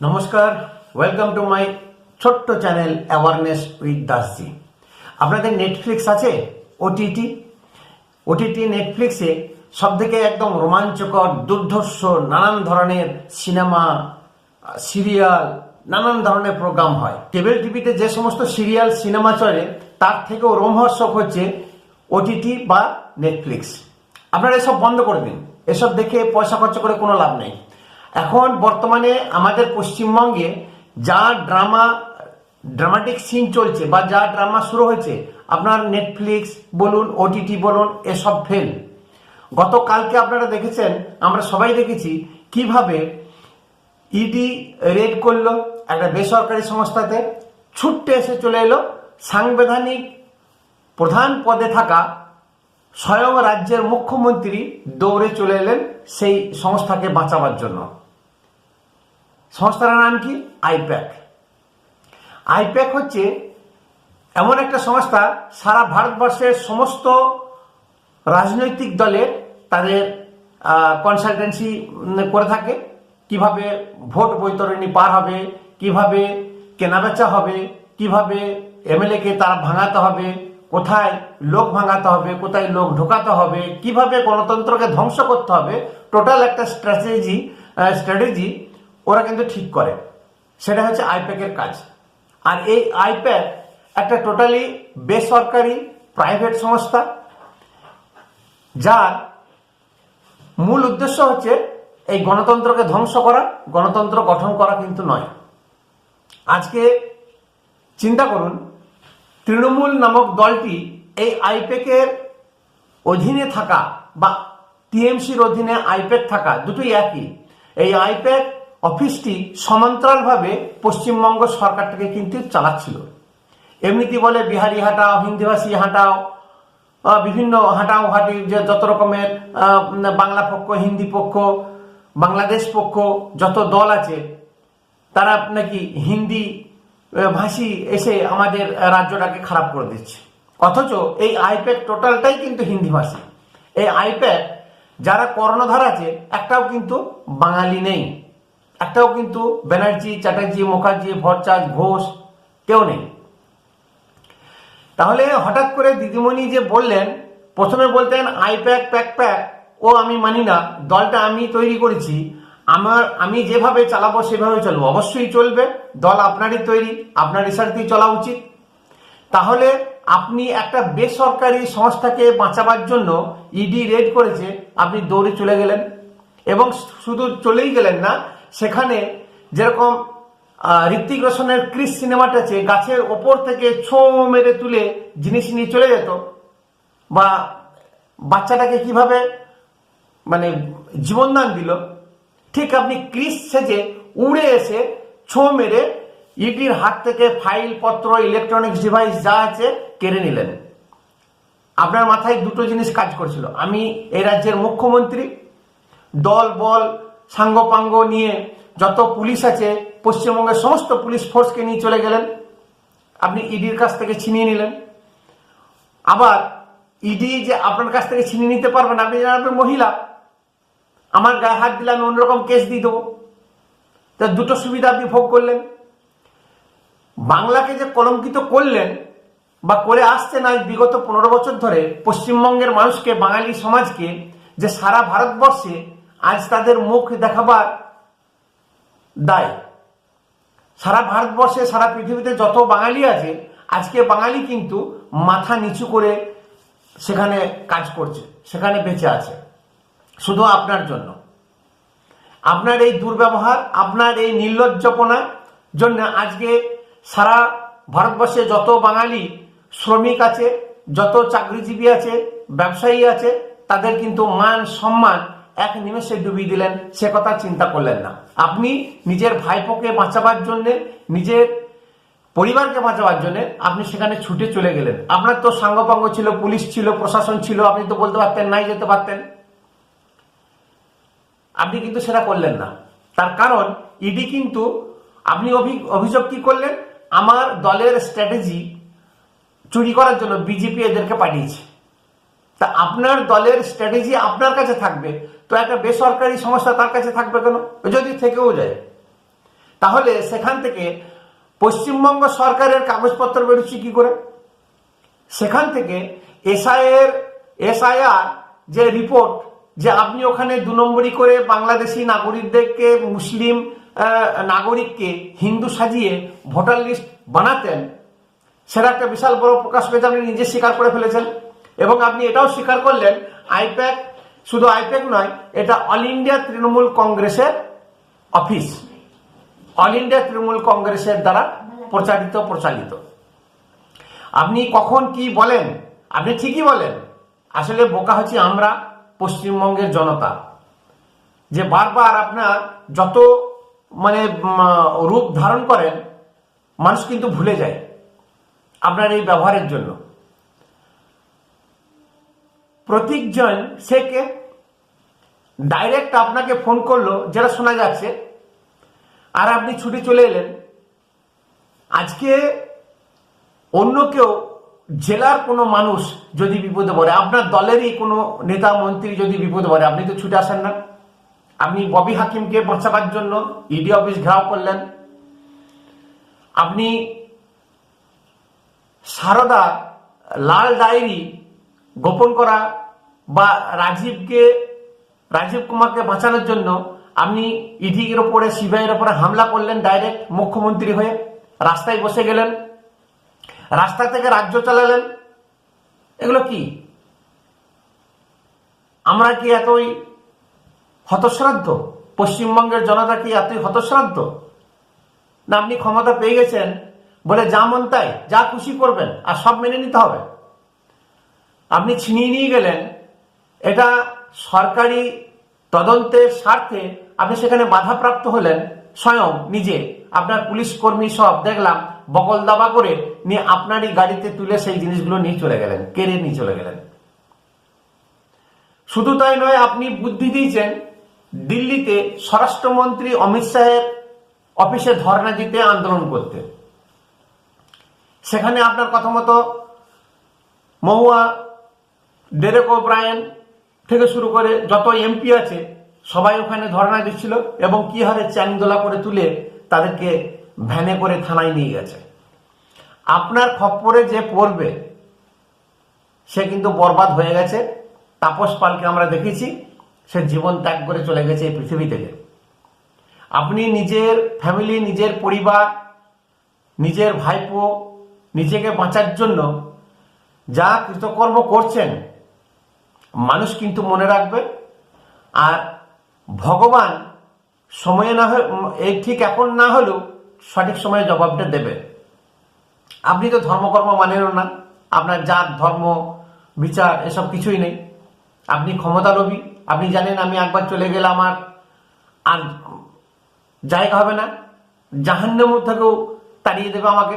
নমস্কার welcome to my ছোট্ট channel awareness with Dasji আপনাদের নেটফ্লিক্স আছে? ওটিটি ওটিটি নেটফ্লিক্সে সব থেকে একদম রোমাঞ্চকর, দুর্ধর্ষ, নানান ধরনের সিনেমা, সিরিয়াল, নানান ধরনের প্রোগ্রাম হয়। কেবল টিভিতে যে সমস্ত সিরিয়াল, সিনেমা চলে, তার থেকেও রোমহর্ষক হচ্ছে ওটিটি বা নেটফ্লিক্স আপনারা এসব বন্ধ করে দিন। এসব দেখে পয়সা খরচ করে কোনো লাভ নেই। এখন বর্তমানে আমাদের পশ্চিমবঙ্গে যা ড্রামা ড্রামাটিক সিন চলছে বা যা ড্রামা শুরু হয়েছে, আপনার নেটফ্লিক্স বলুন ওটিটি বলুন, এসব ফেল গতকালকে আপনারা দেখেছেন, আমরা সবাই দেখেছি কীভাবে ইডি রেড করল একটা বেসরকারি সংস্থাতে ছুট্টে এসে চলে এলো সাংবিধানিক প্রধান পদে থাকা স্বয়ং রাজ্যের মুখ্যমন্ত্রী দৌড়ে চলে এলেন সেই সংস্থাকে বাঁচাবার জন্য। সংস্থার নাম কি? আইপ্যাক। আইপ্যাক হচ্ছে এমন একটা সংস্থা সারা ভারতবর্ষের সমস্ত রাজনৈতিক দলের তাদের কনসালটেন্সি করে থাকে। কীভাবে ভোট বৈতরণী পার হবে, কীভাবে কেনাবেচা হবে, কীভাবে এমএলএ কে তারা ভাঙাতে হবে, কোথায় লোক ভাঙাতে হবে, কোথায় লোক ঢোকাতে হবে, কীভাবে গণতন্ত্রকে ধ্বংস করতে হবে টোটাল একটা স্ট্র্যাটেজি স্ট্র্যাটেজি ওরা কিন্তু ঠিক করে। সেটা হচ্ছে আইপ্যাকের কাজ। আর এই আইপ্যাক একটা টোটালি বেসরকারি প্রাইভেট সংস্থা, যার মূল উদ্দেশ্য হচ্ছে এই গণতন্ত্রকে ধ্বংস করা, গণতন্ত্র গঠন করা কিন্তু নয়। আজকে চিন্তা করুন, তৃণমূল নামক দলটি এই আইপ্যাকের অধীনে থাকা বা টিএমসির অধীনে আইপ্যাক থাকা দুটোই একই। এই আইপ্যাক অফিসটি সমান্তরালভাবে পশ্চিমবঙ্গ সরকারটাকে কিন্তু চালাচ্ছিল। এমনিতে বলে বিহারি হাঁটাও, হিন্দিভাষী হাঁটাও বিভিন্ন হাঁটাও হাঁটি, যে যত রকমের বাংলা পক্ষ, হিন্দি পক্ষ, বাংলাদেশ পক্ষ, যত দল আছে, তারা নাকি হিন্দি ভাষী এসে আমাদের রাজ্যটাকে খারাপ করে দিচ্ছে। অথচ এই আইপ্যাড টোটালটাই কিন্তু হিন্দি ভাষী। এই আইপ্যাড, যারা কর্ণধার আছে, একটাও কিন্তু বাঙালি নেই। একটাও কিন্তু ব্যানার্জি, চ্যাটার্জি, মুখার্জি ভট্টাচ ঘোষ কেউ নেই। তাহলে হঠাৎ করে দিদিমণি যে বললেন, প্রথমে বলতেন, আই প্যাক প্যাক প্যাক, ও আমি মানি না, দলটা আমি তৈরি করেছি, আমার, আমি যেভাবে চালাবো সেভাবে চলবো। অবশ্যই চলবে, দল আপনারই তৈরি, আপনার রিসার্চেই চলা উচিত। তাহলে আপনি একটা বেসরকারি সংস্থাকে বাঁচাবার জন্য ইডি রেড করেছে, আপনি দৌড়ে চলে গেলেন এবং শুধু চলেই গেলেন না সেখানে যেরকম ঋত্বিক রোশনের ক্রিস সিনেমাটা আছে, গাছের ওপর থেকে ছো মেরে তুলে জিনিস নিয়ে চলে যেত, বা বাচ্চাটাকে কীভাবে মানে জীবনদান দিল, ঠিক আপনি ক্রিস সেজে উড়ে এসে ছো মেরে ইডির হাত থেকে ফাইল, পত্র ইলেকট্রনিক্স ডিভাইস যা আছে কেড়ে নিলেন। আপনার মাথায় দুটো জিনিস কাজ করছিল। আমি এই রাজ্যের মুখ্যমন্ত্রী, দল, বল সাঙ্গপাঙ্গ নিয়ে যত পুলিশ আছে, পশ্চিমবঙ্গের সমস্ত পুলিশ ফোর্সকে নিয়ে চলে গেলেন। আপনি ইডির কাছ থেকে ছিনিয়ে নিলেন। আবার ইডি যে আপনার কাছ থেকে ছিনিয়ে নিতে পারবেন আপনি জানেন আপনি মহিলা, আমার গায়ে হাত দিলে আমি অন্যরকম কেস দিয়ে দেবো। তা দুটো সুবিধা আপনি ভোগ করলেন। বাংলাকে যে কলঙ্কিত করলেন বা করে আসছেন আজ বিগত পনেরো বছর ধরে, পশ্চিমবঙ্গের মানুষকে, বাঙালি সমাজকে যে সারা ভারতবর্ষে আজ তাদের মুখ দেখাবার দায়। সারা ভারতবর্ষে, সারা পৃথিবীতে যত বাঙালি আছে, আজকে বাঙালি কিন্তু মাথা নিচু করে সেখানে কাজ করছে, সেখানে বেঁচে আছে। শুধু আপনার জন্য। আপনার এই দুর্ব্যবহার, আপনার এই নির্লজ্জপনার জন্য আজকে সারা ভারতবর্ষে যত বাঙালি শ্রমিক আছে, যত চাকরিজীবী আছে, ব্যবসায়ী আছে, তাদের কিন্তু মান সম্মান এক নিমেষে ডুবিয়ে দিলেন, সে কথা চিন্তা করলেন না। আপনি নিজের ভাইপোকে বাঁচাবার জন্যে, নিজের পরিবারকে বাঁচাবার জন্য আপনি সেখানে ছুটে চলে গেলেন। আপনার তো সাঙ্গপাঙ্গ ছিল, পুলিশ ছিল, প্রশাসন ছিল, আপনি তো বলতে পারতেন, নাই যেতে পারতেন। আপনি কিন্তু সেটা করলেন না। তার কারণ, ইডি কিন্তু আপনি অভি- অভিযোগ কি করলেন? আমার দলের স্ট্র্যাটেজি চুরি করার জন্য বিজেপি এদেরকে পাঠিয়েছে। তা আপনার দলের স্ট্র্যাটেজি আপনার কাছে থাকবে। তো একটা বেসরকারি সংস্থা তার কাছে থাকবে কেন? যদি থেকেও যায়। তাহলে সেখান থেকে পশ্চিমবঙ্গ সরকারের কাগজপত্র বেরোচ্ছে কি করে? সেখান থেকে এসআইয়ের, এসআইআর যে রিপোর্ট যে আপনি ওখানে দু নম্বরই করে বাংলাদেশি নাগরিকদেরকে, মুসলিম নাগরিককে হিন্দু সাজিয়ে ভোটার লিস্ট বানাতেন, সেটা একটা বিশাল বড় প্রকাশ পেয়েছে আপনি নিজে স্বীকার করে ফেলেছেন। এবং আপনি এটাও স্বীকার করলেন, আইপ্যাক শুধু আইপ্যাক নয়, এটা অল ইন্ডিয়া তৃণমূল কংগ্রেসের অফিস। অল ইন্ডিয়া তৃণমূল কংগ্রেসের দ্বারা প্রচারিত, প্রচালিত। আপনি কখন কি বলেন? আপনি ঠিকই বলেন। আসলে বোকা হচ্ছে আমরা, পশ্চিমবঙ্গের জনতা। যে বারবার আপনার যত মানে রূপ ধারণ করেন, মানুষ কিন্তু ভুলে যায় আপনার এই ব্যবহারের জন্য। প্রতীকজন সে কে ডাইরেক্ট আপনাকে ফোন করল, যেটা শোনা যাচ্ছে। আর আপনি ছুটে চলে এলেন। আজকে অন্য কেউ, জেলার কোনো মানুষ যদি বিপদে পড়ে, আপনার দলেরই কোনো নেতা, মন্ত্রী যদি বিপদে পড়ে, আপনি তো ছুটে আসেন না। আপনি ববি হাকিমকে বাঁচাবার জন্য ইডি অফিস ঘেরাও করলেন। আপনি সারদা লাল ডায়েরি গোপন করা বা রাজীবকে, রাজীব কুমারকে বাঁচানোর জন্য আপনি ইডির ওপরে, সিবিআইয়ের ওপরে হামলা করলেন ডাইরেক্ট মুখ্যমন্ত্রী হয়ে। রাস্তায় বসে গেলেন। রাস্তা থেকে রাজ্য চালালেন। এগুলো কি? আমরা কি এতই হতশ্রাদ্ধ? পশ্চিমবঙ্গের জনতা কি এতই হতশ্রাদ্ধ? না, আপনি ক্ষমতা পেয়ে গেছেন বলে যা মন তাই, যা খুশি করবেন, আর সব মেনে নিতে হবে। আপনি ছিনিয়ে নিয়ে গেলেন, এটা সরকারি তদন্তের স্বার্থে আপনি সেখানে বাধাপ্রাপ্ত হলেন স্বয়ং নিজে। আপনার পুলিশ কর্মী সব দেখলাম, বকল দাবা করে নিয়ে আপনারই গাড়িতে তুলে সেই জিনিসগুলো নিয়ে চলে গেলেন, কেড়ে নিয়ে চলে গেলেন। শুধু তাই নয়, আপনি বুদ্ধি দিয়েছেন, দিল্লিতে স্বরাষ্ট্রমন্ত্রী অমিত শাহের অফিসে ধর্ণা দিতে আন্দোলন করতে। সেখানে আপনার কথা মতো মহুয়া ডেরেক ওব্রায়েন থেকে শুরু করে যত এমপি আছে, সবাই ওখানে ধর্ণা দিচ্ছিল এবং কি হারে চ্যাংদোলা করে তুলে তাদেরকে ভ্যানে করে থানায় নিয়ে গেছে। আপনার খপ্পরে যে পড়বে, সে কিন্তু বরবাদ হয়ে গেছে। তাপস পালকে আমরা দেখেছি, সে জীবন ত্যাগ করে চলে গেছে এই পৃথিবী থেকে। আপনি নিজের ফ্যামিলি নিজের পরিবার, নিজের ভাইপো, নিজেকে বাঁচার জন্য যা কৃতকর্ম করছেন মানুষ কিন্তু মনে রাখবে। আর ভগবান সময়ে না হয় এই ঠিক এখন না হলেও সঠিক সময়ে জবাবটা দেবে। আপনি তো ধর্মকর্ম মানেনও না। আপনার জাত, ধর্ম, বিচার, এসব কিছুই নেই। আপনি ক্ষমতালোভী আপনি জানেন আমি একবার চলে গেলে আমার আর জায়গা হবে না। জাহান্নাম থেকেও তাড়িয়ে দেবে আমাকে।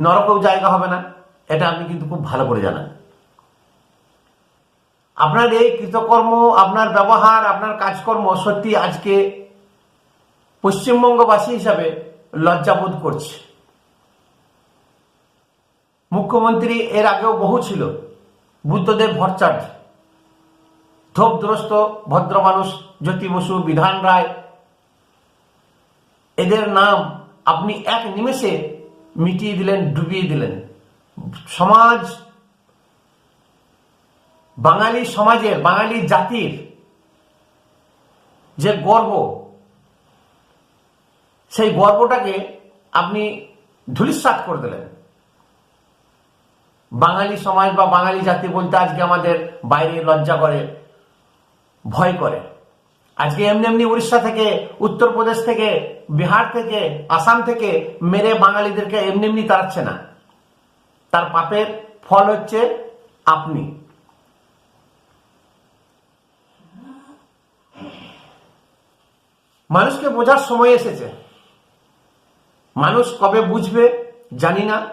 নরকেও জায়গা হবে না। এটা আপনি কিন্তু খুব ভালো করে জানেন আপনার এই কৃতকর্ম, আপনার ব্যবহার, আপনার কাজকর্ম সত্যি আজকে পশ্চিমবঙ্গবাসী হিসাবে লজ্জাবোধ করছে। মুখ্যমন্ত্রী এর আগেও বহু ছিল, বুদ্ধদেব ভট্টাচার্য। ধোপদ্রস্ত ভদ্র মানুষ, জ্যোতি বসু, বিধান রায়, এদের নাম আপনি এক নিমেষে মিটিয়ে দিলেন, ডুবিয়ে দিলেন। সমাজ বাঙালি সমাজের, বাঙালি জাতির যে গর্ব, সেই গর্বটাকে আপনি ধূলিসাৎ করে দিলেন। বাঙালি সমাজ বা বাঙালি জাতি বলতে আজকে আমাদের বাইরে লজ্জা করে, ভয় করে। আজকে এমনি এমনি উড়িষ্যা থেকে, উত্তরপ্রদেশ থেকে, বিহার থেকে, আসাম থেকে মেরে বাঙালিদেরকে এমনি এমনি তাড়াচ্ছে না। তার পাপের ফল হচ্ছে আপনি। মানুষকে বোঝার সময় এসেছে। মানুষ কবে বুঝবে জানি না।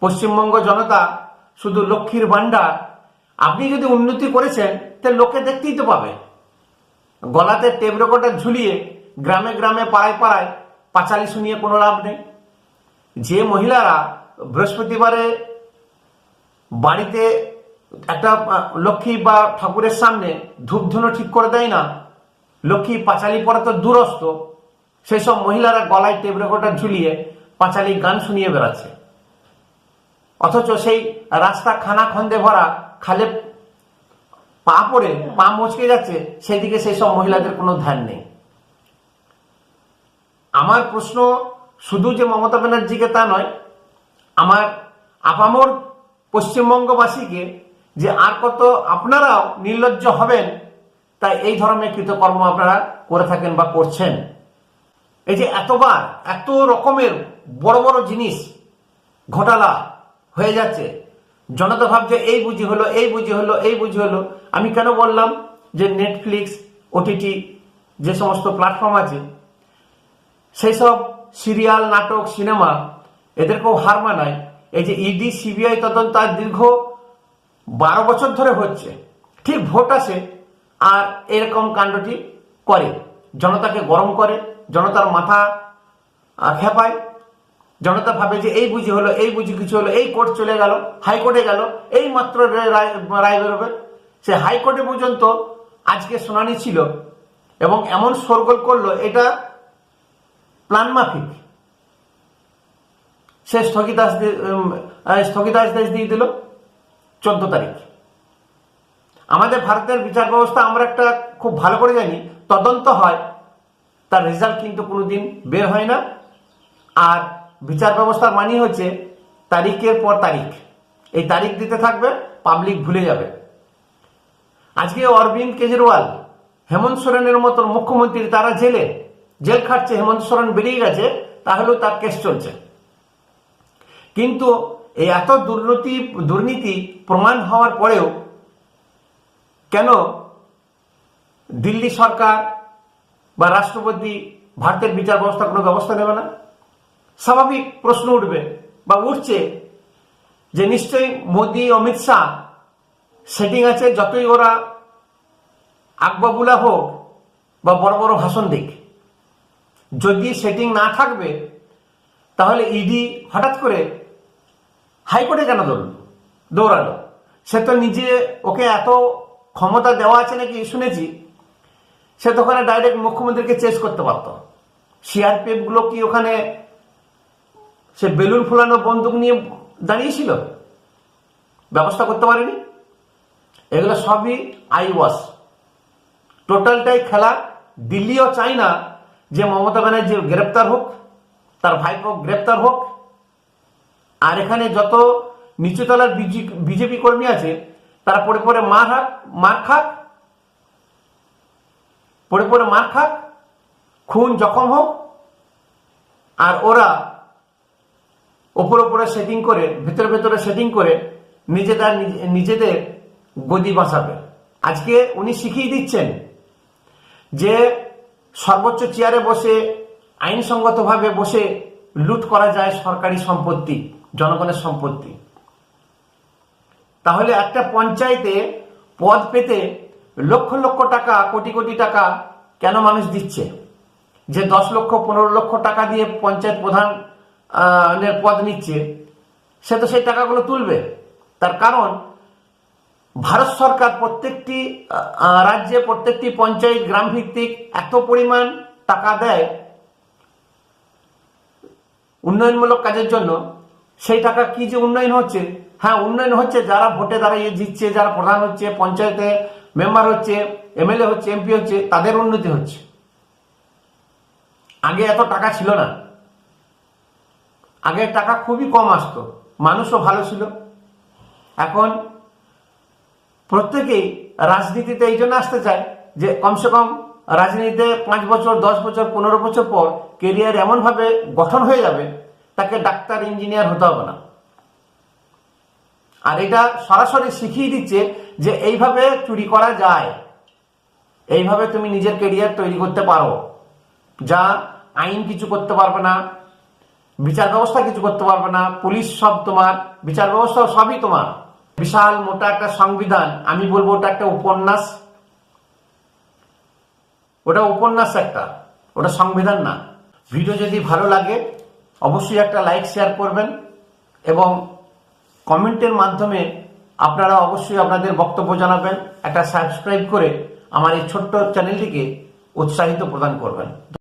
পশ্চিমবঙ্গ জনতা শুধু লক্ষ্মীর ভাণ্ডার। আপনি যদি উন্নতি করেছেন তাহলে লোকে দেখতেই তো পাবে। গলাতে টেপ রেকর্ডার ঝুলিয়ে গ্রামে গ্রামে পাড়ায় পাড়ায় পাঁচালি শুনিয়ে কোনো লাভ নেই। যে মহিলারা বৃহস্পতিবারে বাড়িতে একটা লক্ষ্মী বা ঠাকুরের সামনে ধূপধুনো ঠিক করে দেয় না লক্ষ্মী পাঁচালি পড়া তো দূরস্থ সেই সব মহিলারা গলায় টেপ রেকর্ডার ঝুলিয়ে পাঁচালি গান শুনিয়ে বেড়াচ্ছে। অথচ সেই রাস্তা খানা খন্দে ভরা খালে পা পড়ে পা মচকে যাচ্ছে, সেদিকে সেই সব মহিলাদের কোনো ধ্যান নেই। আমার প্রশ্ন শুধু যে মমতা ব্যানার্জিকে তা নয়, আমার আপামর পশ্চিমবঙ্গবাসীকে যে আর কত আপনারাও নির্লজ্জ হবেন তাই এই ধরনের কৃতকর্ম আপনারা করে থাকেন বা করছেন। এই যে এতবার এত রকমের বড় বড় জিনিস ঘোটালা হয়ে যাচ্ছে। জনতা ভাবছে, এই বুঝি হলো, এই বুঝি হলো, এই বুঝি হলো। আমি কেন বললাম যে নেটফ্লিক্স ওটিটি যে সমস্ত প্ল্যাটফর্ম আছে, সেই সব সিরিয়াল, নাটক, সিনেমা এদেরকেও হার মানায়। এই যে ইডি সিবিআই তদন্ত আজ দীর্ঘ বারো বছর ধরে হচ্ছে। ঠিক ভোট আসে আর এরকম কাণ্ডটি করে। জনতাকে গরম করে, জনতার মাথা খেপায়। জনতা ভাবে যে এই বুঝি হলো, এই বুঝি কিছু হলো, এই কোর্ট চলে গেল, হাইকোর্টে গেল, এই মাত্র রায় বেরোবে। সে হাইকোর্টে পর্যন্ত আজকে শুনানি ছিল এবং এমন সরগোল করল, এটা প্ল্যান মাফিক। সে স্থগিতাস স্থগিতাস দিয়ে দিল চোদ্দ তারিখ। আমাদের ভারতের বিচার ব্যবস্থা আমরা একটা খুব ভালো করে জানি, তদন্ত হয়, তার রেজাল্ট কিন্তু কোনোদিন বের হয় না। আর বিচার ব্যবস্থার মানি হচ্ছে তারিখের পর তারিখ। এই তারিখ দিতে থাকবে পাবলিক ভুলে যাবে। আজকে অরবিন্দ কেজরিওয়াল, হেমন্ত সোরেনের মতন মুখ্যমন্ত্রী তারা জেলে, জেল খাটছে, হেমন্ত সোরেন বেরিয়ে গেছে, তাহলেও তার কেস চলছে। কিন্তু এই এত দুর্নীতি দুর্নীতি প্রমাণ হওয়ার পরেও কেন দিল্লি সরকার বা রাষ্ট্রপতি ভারতের বিচার ব্যবস্থা কোনো ব্যবস্থা নেবে না? স্বাভাবিক প্রশ্ন উঠবে বা উঠছে যে নিশ্চয়ই মোদী, অমিত শাহ, সেটিং আছে যতই ওরা আকবাবুলা হোক বা বড় বড় ভাষণ দিক। যদি সেটিং না থাকবে, তাহলে ইডি হঠাৎ করে হাইকোর্টে কেন দৌড়ল? দৌড়ালো। সে তো নিজে ওকে এত ক্ষমতা দেওয়া আছে নাকি শুনেছি, সে তো ওখানে ডাইরেক্ট মুখ্যমন্ত্রীকে চেস করতে পারত। সিআরপিএফগুলো কি ওখানে সে বেলুন ফুলানো বন্দুক নিয়ে দাঁড়িয়েছিল? ব্যবস্থা করতে পারেনি? এগুলো সবই আই ওয়াশ। টোটালটাই খেলা দিল্লিও চায় না যে মমতা ব্যানার্জি গ্রেপ্তার হোক, তার ভাইপো গ্রেপ্তার হোক, আর এখানে যত নিচুতলার বিজেপি কর্মী আছে তারা পড়ে পড়ে মার হাক মার খাক পড়ে পড়ে মার খাক, খুন জখম হোক, আর ওরা ওপর ওপরে সেটিং করে, ভেতরে ভেতরে সেটিং করে নিজেদের নিজেদের গদি বাঁচাবে। আজকে উনি শিখিয়ে দিচ্ছেন যে সর্বোচ্চ চেয়ারে বসে, আইনসঙ্গতভাবে বসে লুট করা যায় সরকারি সম্পত্তি, জনগণের সম্পত্তি। তাহলে একটা পঞ্চায়েতে পদ পেতে লক্ষ লক্ষ টাকা, কোটি কোটি টাকা কেন মানুষ দিচ্ছে? যে দশ লক্ষ, পনেরো লক্ষ টাকা দিয়ে পঞ্চায়েত প্রধান পদ নিচ্ছে, সে তো সেই টাকাগুলো তুলবে। তার কারণ, ভারত সরকার প্রত্যেকটি রাজ্যে প্রত্যেকটি পঞ্চায়েত গ্রাম ভিত্তিক এত পরিমাণ টাকা দেয় উন্নয়নমূলক কাজের জন্য। সেই টাকা কি যে উন্নয়ন হচ্ছে হ্যাঁ উন্নয়ন হচ্ছে, যারা ভোটে দাঁড়িয়ে জিতছে, যারা প্রধান হচ্ছে, পঞ্চায়েতে মেম্বার হচ্ছে, এমএলএ হচ্ছে, এমপি হচ্ছে, তাদের উন্নতি হচ্ছে। আগে এত টাকা ছিল না। আগে টাকা খুবই কম আসতো, মানুষও ভালো ছিল। এখন প্রত্যেকেই রাজনীতিতে এই জন্য আসতে চায় যে কমসে কম রাজনীতিতে পাঁচ বছর, দশ বছর, পনেরো বছর পর কেরিয়ার এমনভাবে গঠন হয়ে যাবে, তাকে ডাক্তার ইঞ্জিনিয়ার হতে হবে না। আর এটা সরাসরি শিখিয়ে দিচ্ছে যে এইভাবে চুরি করা যায়। এইভাবে তুমি নিজের কেরিয়ার তৈরি করতে পারো। যা আইন কিছু করতে পারবে না, বিচার ব্যবস্থা কিছু করতে পারবে না, পুলিশ সব তোমার, বিচার ব্যবস্থা সবই তোমার। বিশাল মোটা একটা সংবিধান, আমি বলব ওটা একটা উপন্যাস। ওটা উপন্যাস একটা, ওটা সংবিধান না। ভিডিও যদি ভালো লাগে, অবশ্যই একটা লাইক শেয়ার করবেন এবং কমেন্টের মাধ্যমে আপনারা অবশ্যই আপনাদের বক্তব্য জানাবেন, একটা সাবস্ক্রাইব করে আমার এই ছোট্ট চ্যানেলটিকে উৎসাহিত প্রদান করবেন।